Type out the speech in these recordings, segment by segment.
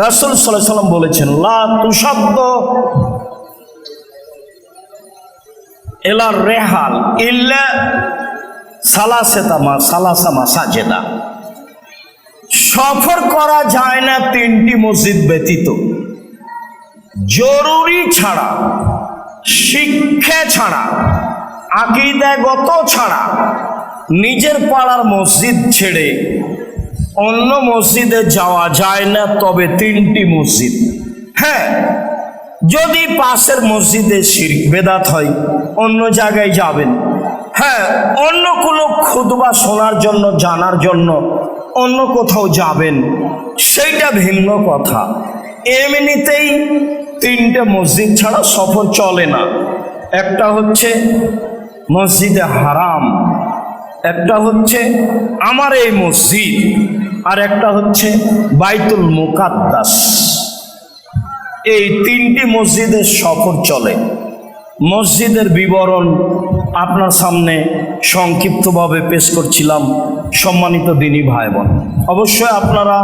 রাসুল সাল্লাহ সাল্লাম বলেছেন, লা তুষাব্দ এলার রেহাল ইল্লা সালাসেতামা সালাসামা সাজেদা সফর করা যায় না তিনটি মসজিদ ব্যতীত। জরুরি ছাড়া, শিক্ষা ছাড়া, আকিদাগত ছাড়া, নিজের পাড়ার মসজিদ ছেড়ে অন্য মসজিদে যাওয়া যায় না, তবে তিনটি মসজিদ। হ্যাঁ যদি পাশের মসজিদে শির বেদাত হয়, অন্য জায়গায় যাবেন। হ্যাঁ অন্য কোনো খুদবা শোনার জন্য, জানার জন্য অন্য কোথাও যাবেন, সেইটা ভিন্ন কথা। এমনিতেই তিনটে মসজিদ ছাড়া সফর চলে না। একটা হচ্ছে মসজিদে হারাম, একটা হচ্ছে আমার এই মসজিদ। আর একটা হচ্ছে বাইতুল মুকাদ্দাস। এই তিনটি মসজিদের সফর চলে। মসজিদের বিবরণ আপনার সামনে সংক্ষিপ্তভাবে পেশ করছিলাম সম্মানিত দিনী ভাই বোন অবশ্যই আপনারা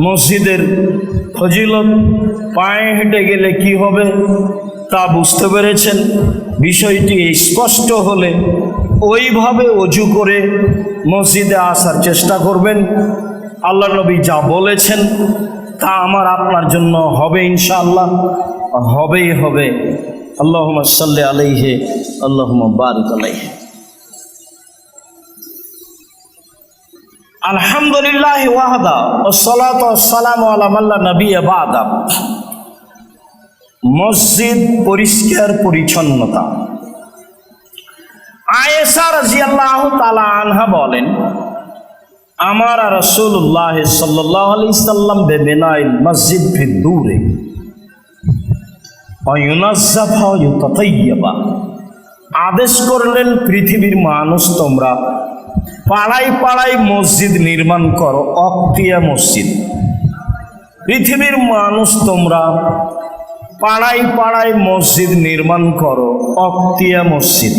মসজিদের ফজিলত পায়ে হেঁটে গেলে কি হবে তা বুঝতে পেরেছেন। বিষয়টি স্পষ্ট হলে ওইভাবে অজু করে মসজিদে আসার চেষ্টা করবেন। আল্লাহ নবী যা বলেছেন, তা আমার আপনার জন্য হবে ইনশাআল্লাহ। হবেই হবে। আল্লাহ সাল্লি আলাইহে আল্লাহ বারিক আলাইহে। আলহামদুলিল্লাহ ওয়াহদা ওসলাত সালাম আলামাল্লা নবী বাদা। মসজিদ পরিষ্কার পরিচ্ছন্নতা। আয়েশা রাজিয়াল্লাহ তালা আনহা বলেন, আমার রসুল্লাহ সাল্লাহ আলি সাল্লাম বেবেনাইল মসজিদ ফির দূরে। আদেশ করলেন পৃথিবীর মানুষ তোমরা পাড়ায় পাড়ায় মসজিদ নির্মাণ করো অক্তিয়া মসজিদ। পৃথিবীর মানুষ তোমরা পাড়ায় পাড়ায় মসজিদ নির্মাণ করো অক্তিয়া মসজিদ।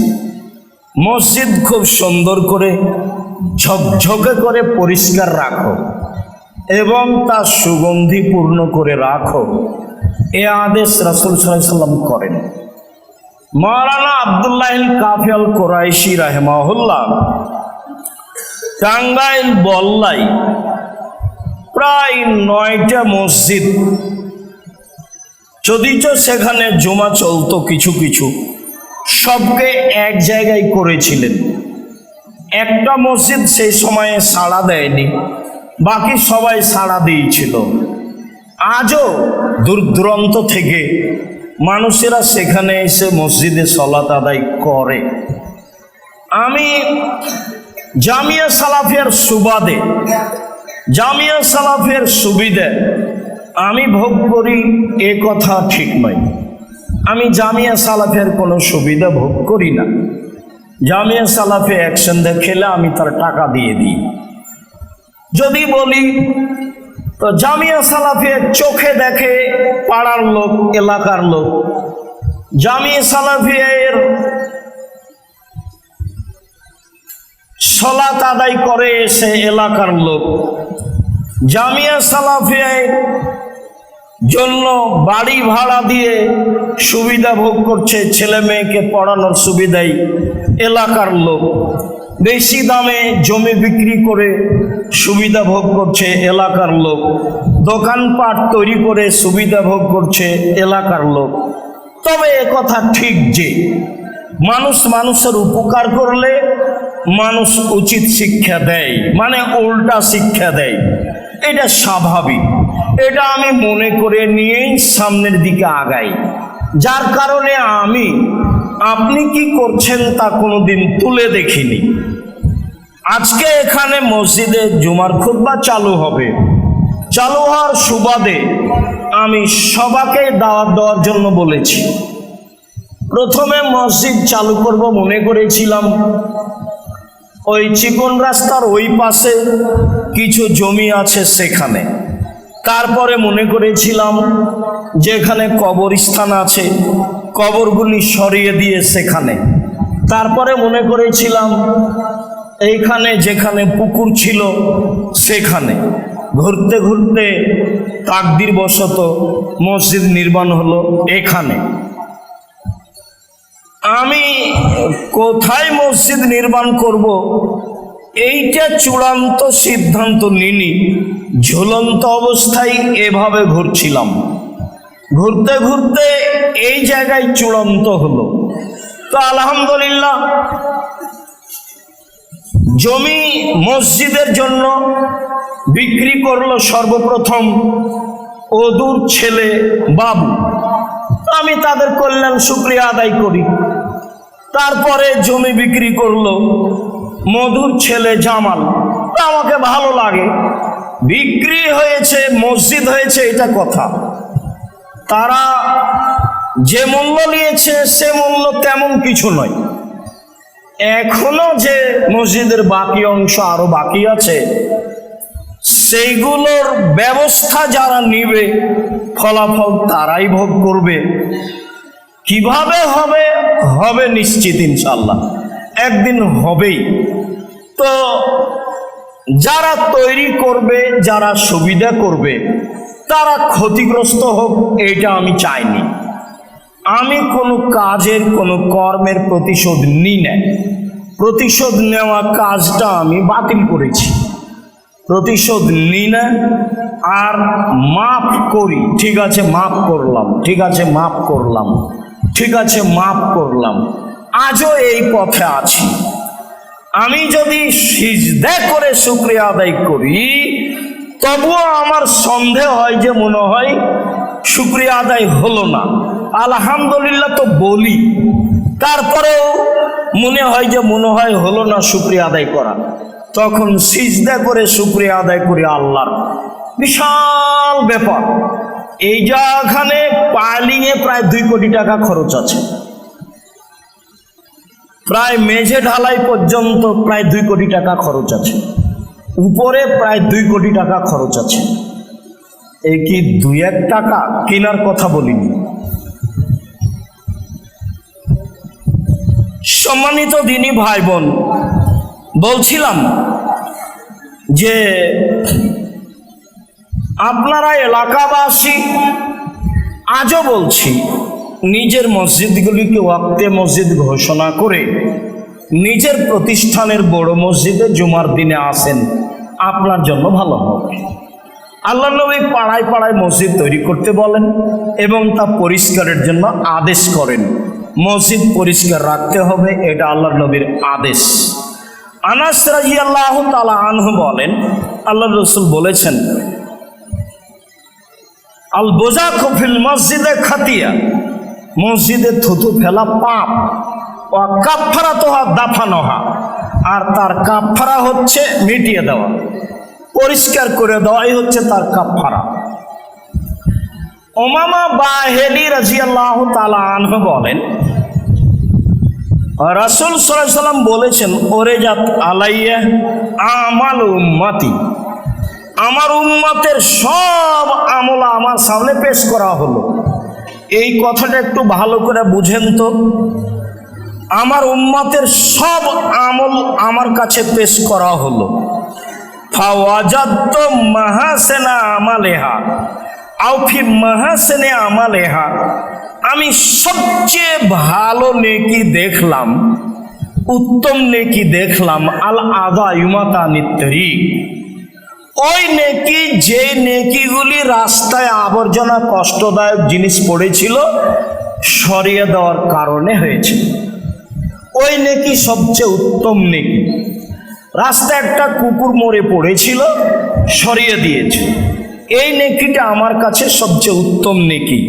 মসজিদ খুব সুন্দর করে ঝকঝকে করে পরিষ্কার রাখো এবং তা সুগন্ধিপূর্ণ করে রাখো। এ আদেশ রাসুল সাল্লাম করেন। মাওলানা আবদুল্লাহ কাফিয়াল কোরাইশি রাহেমাহুল্লাহ টাঙ্গাইল বল্লাই প্রায় নয়টা মসজিদ যদিচ সেখানে জমা চলতো কিছু কিছু। সবকে এক জায়গায় করেছিলেন। একটা মসজিদ সেই সময়ে সাড়া দেয়নি, বাকি সবাই সাড়া দিয়েছিল। আজও দূর দূরান্ত থেকে মানুষেরা সেখানে এসে মসজিদে সলাত আদায় করে। আমি জামিয়া সালাফের সুবাদে, জামিয়া সালাফের সুবিধে আমি ভোগ করি, এ কথা ঠিক নয়। আমি জামিয়া সালাফের কোনো সুবিধা ভোগ করি না। জামিয়া সালাফে একসঙ্গে খেলে আমি তার টাকা দিয়ে দিই। যদি বলি, তো জামিয়া সালাফে চোখে দেখে পাড়ার লোক, এলাকার লোক, জামিয়া সালাফিয়ের সলাত আদায় করে এসে এলাকার লোক, জামিয়া সালাফিয়ায় জন্য বাড়ি ভাড়া দিয়ে সুবিধা ভোগ করছে ছেলে মেয়েকে পড়ানোর সুবিধাই এলাকার লোক। বেশি দামে জমি বিক্রি করে সুবিধা ভোগ করছে এলাকার লোক। দোকানপাট তৈরি করে সুবিধা ভোগ করছে এলাকার লোক। তবে কথা ঠিক যে, মানুষ মানুষের উপকার করলে মানুষ উচিত শিক্ষা দেয় মানে উল্টা শিক্ষা দেয়। এটা স্বাভাবিক। এটা আমি মনে করে নিয়েই সামনের দিকে আগাই। যার কারণে আমি, আপনি কি করছেন তা কোনোদিন তুলে দেখিনি। আজকে এখানে মসজিদে জুমার খুতবা চালু হবে। চালু হওয়ার সুবাদে আমি সবাকে দাওয়াত দেওয়ার জন্য বলেছি। প্রথমে মসজিদ চালু করব মনে করেছিলাম। ওই চিকন রাস্তার ওই পাশে কিছু জমি আছে সেখানে। তারপরে মনে করেছিলাম যেখানে কবরস্থান আছে, কবরগুলি সরিয়ে দিয়ে সেখানে। তারপরে মনে করেছিলাম এইখানে যেখানে পুকুর ছিল, সেখানে। ঘুরতে ঘুরতে তাকদির বশত মসজিদ নির্মাণ হলো এখানে। আমি কোথায় মসজিদ নির্মাণ করব এইটা চূড়ান্ত সিদ্ধান্ত নিনি। ঝুলন্ত অবস্থায় এভাবে ঘুরছিলাম। ঘুরতে ঘুরতে এই জায়গায় চূড়ান্ত হলো। তো আলহামদুলিল্লাহ, জমি মসজিদের জন্য বিক্রি করল সর্বপ্রথম অদূর ছেলে বাবু। আমি তাদের কল্যাণ শুক্রিয়া আদায় করি। তারপরে জমি বিক্রি করল মধুর ছেলে জামাল। আমাকে ভালো লাগে। বিক্রি হয়েছে, মসজিদ হয়েছে, এটা কথা। তারা যে মূল্য নিয়েছে, সে মূল্য তেমন কিছু নয়। এখনও যে মসজিদের বাকি অংশ আরও বাকি আছে, সেইগুলোর ব্যবস্থা যারা নিবে, ফলাফল তারাই ভোগ করবে। কীভাবে হবে হবে নিশ্চিত ইনশাল্লাহ একদিন হবেই। তো যারা তৈরি করবে, যারা সুবিধা করবে, তারা ক্ষতিগ্রস্ত হোক এটা আমি চাইনি। আমি কোনো কাজের, কোনো কর্মের প্রতিশোধ নিই না প্রতিশোধ নেওয়া কাজটা আমি বাতিল করেছি। প্রতিশোধ নিই না আর মাফ করি। ঠিক আছে, মাফ করলাম, ঠিক আছে, মাফ করলাম, ঠিক আছে, মাফ করলাম। আজও এই পথে আছি। আমি যদি সিজদা করে শুক্রিয়া আদায় করি, তবুও আমার সন্দেহ হয় যে মনে হয় শুক্রিয়া আদায় হলো না। আলহামদুলিল্লাহ তো বলি। তারপরেও মনে হয় যে মনে হয় হলো না শুক্রিয়া আদায় করা। তখন সিজদা করে শুক্রিয়া আদায় করি আল্লাহর। বিশাল ব্যাপার। এই জায়গাখানে পাইলিংয়ে প্রায় দুই কোটি টাকা খরচ আছে। প্রায় মেঝে ঢালাই পর্যন্ত প্রায় দুই কোটি টাকা খরচ আছে। উপরে প্রায় দুই কোটি টাকা খরচ আছে। এই কি দুই এক টাকা? কেনার কথা বলিনি। সম্মানিত দিনী ভাই বোন বলছিলাম যে আপনারা এলাকাবাসী, আজও বলছি নিজের মসজিদগুলিকে ওয়াক্তে মসজিদ ঘোষণা করে নিজের প্রতিষ্ঠানের বড় মসজিদে জুমার দিনে আসেন। আপনার জন্য ভালো হবে। আল্লাহ নবী পাড়ায় পাড়ায় মসজিদ তৈরি করতে বলেন এবং তা পরিষ্কারের জন্য আদেশ করেন। মসজিদ পরিষ্কার রাখতে হবে, এটা আল্লাহ নবীর আদেশ। আনাস আল্লাহ তালা আনহু বলেন, আল্লাহ রসুল বলেছেন, আল বোঝা কফিল মসজিদে খাতিয়া। মসজিদে থুতু ফেলা পাপ। ও কাফারা তোহা দাফানোহা। আর তার কাফারা হচ্ছে মিটিয়ে দেওয়া। পরিষ্কার করে দেওয়াই হচ্ছে তার কাফারা ওমামা বাহেলি রাজিয়াল্লাহ তালা আনহ বলেন, রাসুল সাল্লাম বলেছেন, ওরে জাত আলাইয়া আমাল উম্মাতি, আমার উম্মতের সব আমলা আমার সামনে পেশ করা হলো। এই কথাটা একটু ভালো করে বুঝেন তো। আমার উম্মতের সব আমল আমার কাছে পেশ করা হলো। ফাওয়াজাত মাহাসেনা আমালেহা, আউফি মাহাসেনে আমালেহা। আমি সবচেয়ে ভালো নেকি দেখলাম, উত্তম নেকি দেখলাম আল আদা ইউমাতা নিত্যরি ওই নেকি যে নেকিগুলি রাস্তায় আবর্জনা কষ্টদায়ক জিনিস পড়েছিল, সরিয়ে দেওয়ার কারণে হয়েছে। ওই নেকি সবচেয়ে উত্তম নেকি। রাস্তায় একটা কুকুর মরে পড়েছিল, সরিয়ে দিয়েছে। এই নেকিটা আমার কাছে সবচেয়ে উত্তম নেকি।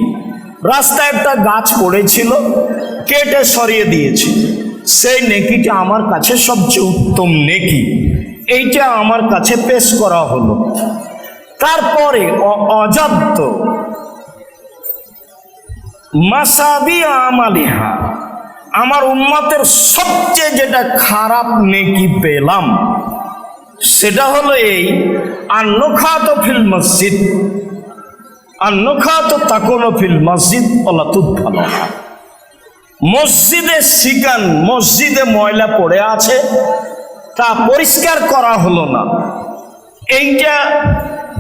রাস্তায় একটা গাছ পড়েছিল, কেটে সরিয়ে দিয়েছে। সেই নেকিটা আমার কাছে সবচেয়ে উত্তম নেকি। এইটা আমার কাছে পেশ করা হলো। তারপরে অ- অজাদ্য মাসাবি আমালিহা, আমার উম্মতের সবচেয়ে যেটা খারাপ নেকি পেলাম, সেটা হলো এই আর নোখাত ফিল মসজিদ। আর নোখাত তাকোনো ফিল মসজিদ অলাতুদ ভালো মসজিদে সিকান মসজিদে ময়লা পড়ে আছে তা পরিষ্কার করা হলো না। এইটা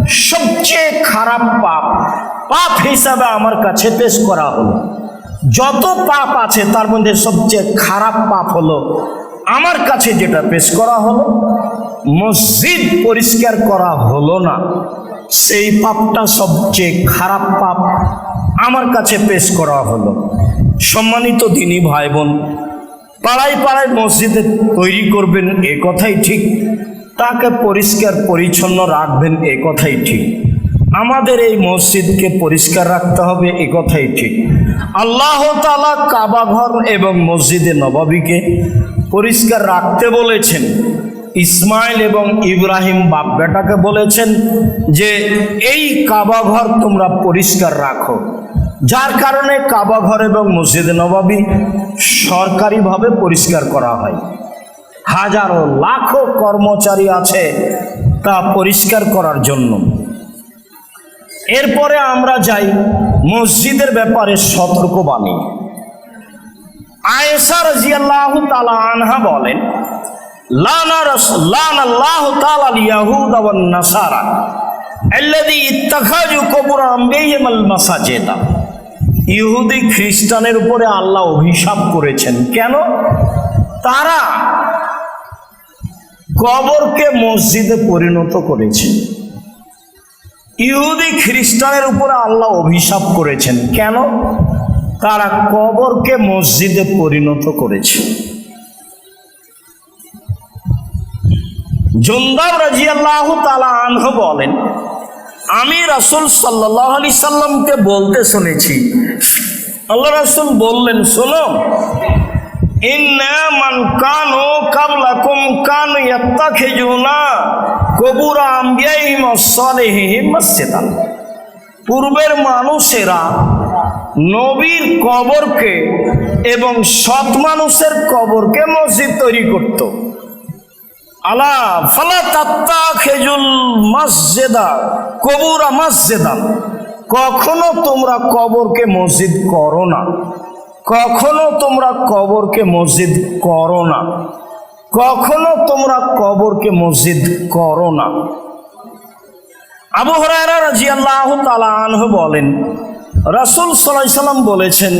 সবচেয়ে খারাপ পাপ। পাপ হিসাবে আমার কাছে পেশ করা হলো। যত পাপ আছে, তার মধ্যে সবচেয়ে খারাপ পাপ হলো আমার কাছে যেটা পেশ করা হলো। মসজিদ পরিষ্কার করা হলো না। সেই পাপটা সবচেয়ে খারাপ পাপ আমার কাছে পেশ করা হলো। সম্মানিত দিনী ভাই বোন পাড়ায় পাড়ায় মসজিদে তৈরি করবেন এ কথাই ঠিক। তাকে পরিষ্কার পরিচ্ছন্ন রাখবেন এ কথাই ঠিক। আমাদের এই মসজিদকে পরিষ্কার রাখতে হবে এ কথাই ঠিক। আল্লাহ তালা কাবাঘর এবং মসজিদে নবাবিকে পরিষ্কার রাখতে বলেছেন। ইসমাইল এবং ইব্রাহিম বাপ বেটাকে বলেছেন যে, এই কাবাঘর তোমরা পরিষ্কার রাখো। যার কারণে কাবা ঘর এবং মসজিদে নবাবি সরকারিভাবে পরিষ্কার করা হয়। হাজারো লাখো কর্মচারী আছে তা পরিষ্কার করার জন্য। এরপরে আমরা যাই মসজিদের ব্যাপারে সতর্কবাণী আয়েশা রাজিয়াল্লাহু তাআলা আনহা বলেন, লানা রাস, লানা আল্লাহু আল ইয়াহুদা নাসারা ইত্তাখাযু কুবুর আম্বিহিম আল মাসাজিদা ইহুদি খ্রিস্টানের উপরে আল্লাহ অভিশাপ করেছেন। কেন? তারা কবরকে মসজিদে পরিণত করেছে। ইহুদি খ্রিস্টানের উপরে আল্লাহ অভিশাপ করেছেন। কেন? তারা কবরকে মসজিদে পরিণত করেছে। জুন্দাব রাজিয়াল্লাহ তালা আনহ বলেন আমি রাসুল সাল্লাহ আলি সাল্লামকে বলতে শুনেছি। আল্লাহ রাসুল বললেন, শোনো মান কানু কানু মসজিদান। পূর্বের মানুষেরা নবীর কবরকে এবং সৎ মানুষের কবরকে মসজিদ তৈরি করত। আলা ফালা তাত্তা খেজুল মসজেদা, কবুরা মসজেদান কখনো তোমরা কবরকে মসজিদ করো না। কখনো তোমরা কবরকে মসজিদ করো না। কখনো তোমরা কবরকে মসজিদ করো না। আবু হরায়রা রাজিয়াল্লাহু তাআলা আনহু বলেন, রাসূল আলাইহি সাল্লাম বলেছেন,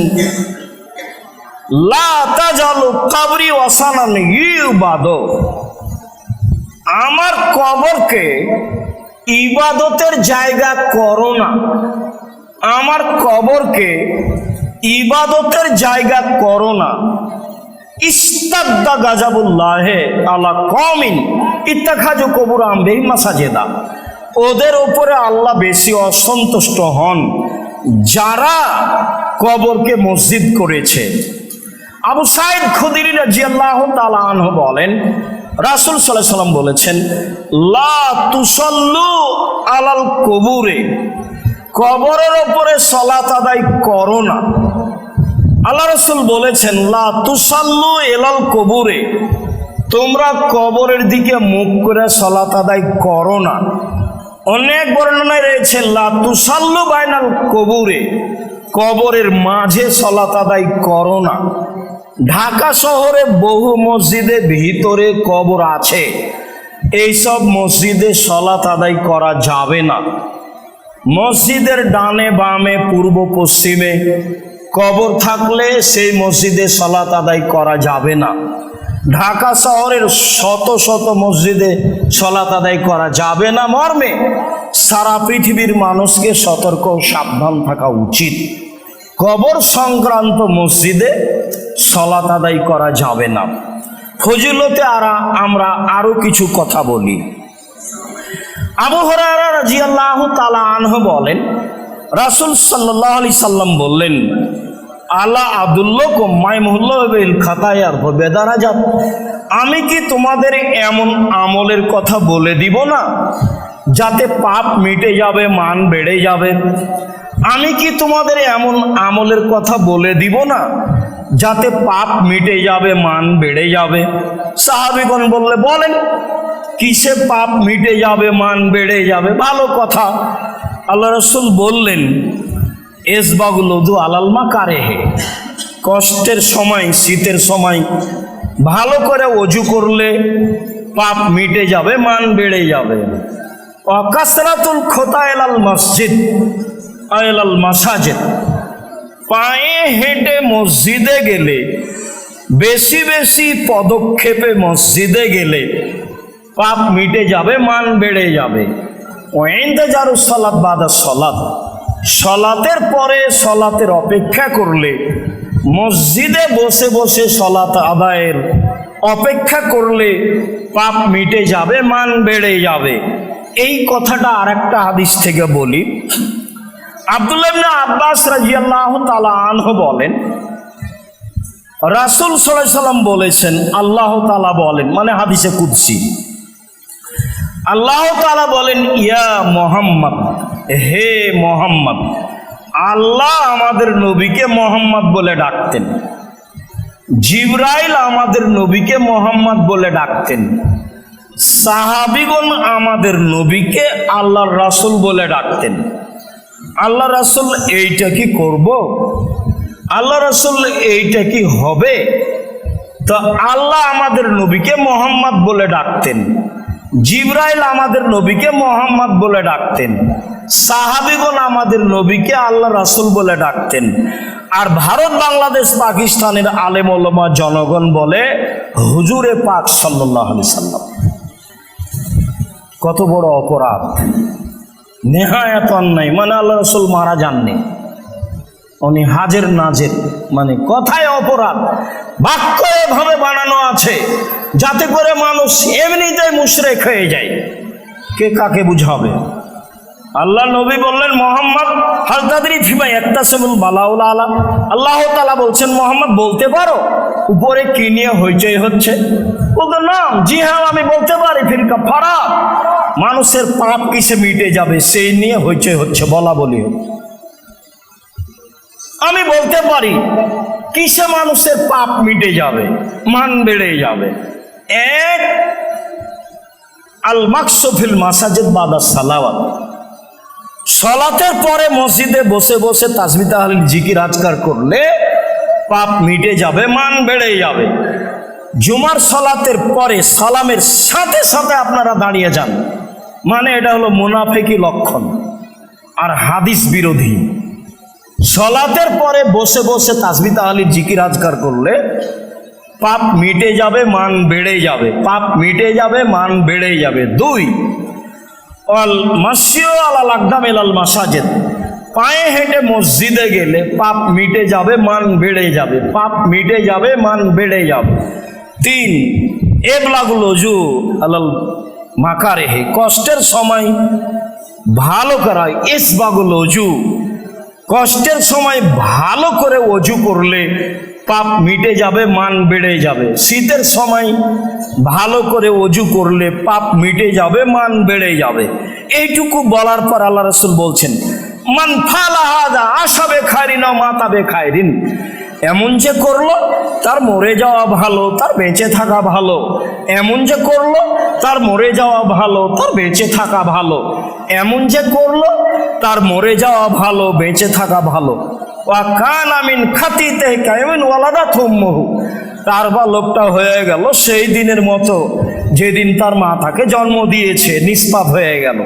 লা তাজালু কাবরি ওয়াসানান ইউবাদু। আমার কবরকে ইবাদতের জায়গা করো না। আমার কবরকে ইবাদতের জায়গা করো না। ইস্তাদ্দা গাজাবুল্লাহে আলা কমিন ইত্তাখাজু কবুর আমবেহি মাসাজেদা। ওদের উপরে আল্লাহ বেশি অসন্তুষ্ট হন, যারা কবরকে মসজিদ করেছে। আবু সাইদ খুদিরি রাজিয়াল্লাহ তাআলা আনহু বলেন রাসূল সাল্লাম বলেছেন, লা আলাল কবুরে, কবরের ওপরে সলাত আদায় করো না। আল্লাহ রসুল বলেছেন, লা তুসাল্লু এলাল কবুরে, তোমরা কবরের দিকে মুখ করে সলাত আদায় করো না। অনেক বর্ণনায় রয়েছে, লা তুসাল্লু বাইনাল কবুরে, কবরের মাঝে সলাত আদায় করো না। ঢাকা শহরে বহু মসজিদে ভিতরে কবর আছে। এইসব মসজিদে সলাত আদায় করা যাবে না। মসজিদের ডানে বামে, পূর্ব পশ্চিমে কবর থাকলে সেই মসজিদে সলাত আদায় করা যাবে না। ঢাকা শহরের শত শত মসজিদে সলাত আদায় করা যাবে না মর্মে সারা পৃথিবীর মানুষকে সতর্ক সাবধান থাকা উচিত। কবর সংক্রান্ত মসজিদে সলাত আদায় করা যাবে না। ফজিলতে আরা, আমরা আরও কিছু কথা বলি। আবু হরারা রাজিয়াল্লাহু তাআলা আনহু বলেন, রাসূল সাল্লাল্লাহু আলাইহি সাল্লাম বললেন আলা আব্দুল্লাহ কোম্মাই মুহুল্লাবিল খাতায়ার বেদারাজাত আমি কি তোমাদের এমন আমলের কথা বলে দিব না? যাতে পাপ মিটে যাবে, মান বেড়ে যাবে। আমি কি তোমাদের এমন আমলের কথা বলে দিব না? যাতে পাপ মিটে যাবে, মান বেড়ে যাবে। সাহাবিগণ বললে, বলেন, কিসে পাপ মিটে যাবে, মান বেড়ে যাবে? ভালো কথা। আল্লাহ রসুল বললেন এসবাগুলো দু আলালমা কারে হে কষ্টের সময়, শীতের সময়, ভালো করে অজু করলে পাপ মিটে যাবে, মান বেড়ে যাবে। অকাসরাতুল খোতা এলাল মসজিদ। এলাল মাসাজিদ। পায়ে হেঁটে মসজিদে গেলে, বেশি বেশি পদক্ষেপে মসজিদে গেলে, পাপ মিটে যাবে, মান বেড়ে যাবে। ওয়েন্দে যারু সলাৎ বাদা সলাৎ সলাতের পরে সলাতের অপেক্ষা করলে, মসজিদে বসে বসে সলাত আদায়ের অপেক্ষা করলে, পাপ মিটে যাবে, মান বেড়ে যাবে। এই কথাটা আরেকটা হাদিস থেকে বলি। আব্দুল্লাহ আব্বাস রাজিয়াল্লাহ তালা আনহু বলেন, রাসুল সাল্লাম বলেছেন, আল্লাহ তালা বলেন মানে হাদিসে কুদ্সি। আল্লাহ তালা বলেন, ইয়া মোহাম্মদ, হে মোহাম্মদ, আল্লাহ আমাদের নবীকে মোহাম্মদ বলে ডাকতেন। জিব্রাইল আমাদের নবীকে মোহাম্মদ বলে ডাকতেন। সাহাবিগণ আমাদের নবীকে আল্লাহর রাসূল বলে ডাকতেন। আল্লাহ রাসূল এইটা কি করব? আল্লাহ রাসূল এইটা কি হবে? তো আল্লাহ আমাদের নবীকে মোহাম্মদ বলে ডাকতেন। জিব্রাইল আমাদের নবীকে মোহাম্মদ বলে ডাকতেন। সাহাবিগণ আমাদের নবীকে আল্লাহ রাসূল বলে ডাকতেন। আর ভারত, বাংলাদেশ, পাকিস্তানের আলেম ওলমা জনগণ বলে হুজুরে পাক সাল্লাহ সাল্লাম। কত বড় অপরাধ। নেহায়াত অন্যায় মানে আল্লাহ রসুল মারা যাননি। উনি হাজের নাজের। মানে কথায় অপরাধ। বাক্য এভাবে বানানো আছে, যাতে করে মানুষ এমনিতেই মুশরেক হয়ে যায়। কে কাকে বুঝাবে? আল্লাহ নবী বললেন, মোহাম্মদ হালদাদি ফিমা একটা সেবুল বালাউল আলাম। আল্লাহ তালা বলছেন, মোহাম্মদ, বলতে পারো? উপরে কি নিয়ে হইচই হচ্ছে? বলতো না, জি হ্যাঁ আমি বলতে পারি, ফিরকা ফারা। মানুষের পাপ কিসে মিটে যাবে, সেই নিয়ে হইচই হচ্ছে, বলা বলি আমি বলতে পারি, কিসে মানুষের পাপ মিটে যাবে, মান বেড়ে যাবে? এক আল মাকসফিল মাসাজিদ বাদা সালাওয়াত। সলাতের পরে মসজিদে বসে বসে তাসবি তাহলিল জিকির আজকার করলে পাপ মিটে যাবে, মান বেড়ে যাবে। জুমার সলাতের পরে সালামের সাথে সাথে আপনারা দাঁড়িয়ে যান। মানে এটা হলো মুনাফেকি লক্ষণ আর হাদিস বিরোধী। সলাতের পরে বসে বসে তাসবি তাহলি জিকির আজকার করলে পাপ মিটে যাবে, মান বেড়ে যাবে। পাপ মিটে যাবে, মান বেড়ে যাবে। দুই অল মাসিও আলাল আকদাম এলাল মাসাজেদ। পায়ে হেঁটে মসজিদে গেলে পাপ মিটে যাবে, মান বেড়ে যাবে। পাপ মিটে যাবে, মান বেড়ে যাবে। তিন এবলাগুল অজু আলাল মাকারেহে কষ্টের সময় ভালো করা ইসবাগুল অজু কষ্টের সময় ভালো করে অজু করলে পাপ মিটে যাবে, মান বেড়ে যাবে। শীতের সময় ভালো করে অজু করলে পাপ মিটে যাবে, মান বেড়ে যাবে। এইটুকু বলার পর আল্লাহ রসুল বলছেন, মান ফালাহাদা আসাবে খায়রিন মাতাবে খায়রিন এমন যে করল, তার মরে যাওয়া ভালো, তার বেঁচে থাকা ভালো। এমন যে করল, তার মরে যাওয়া ভালো, তার বেঁচে থাকা ভালো। এমন যে করল, তার মরে যাওয়া ভালো, বেঁচে থাকা ভালো। ওয়া কান আমিন খাতিতে কায়মিন ওয়ালাদা থুম্মহু। তার বা লোকটা হয়ে গেল সেই দিনের মতো, যেদিন তার মা তাকে জন্ম দিয়েছে, নিষ্পাপ হয়ে গেল।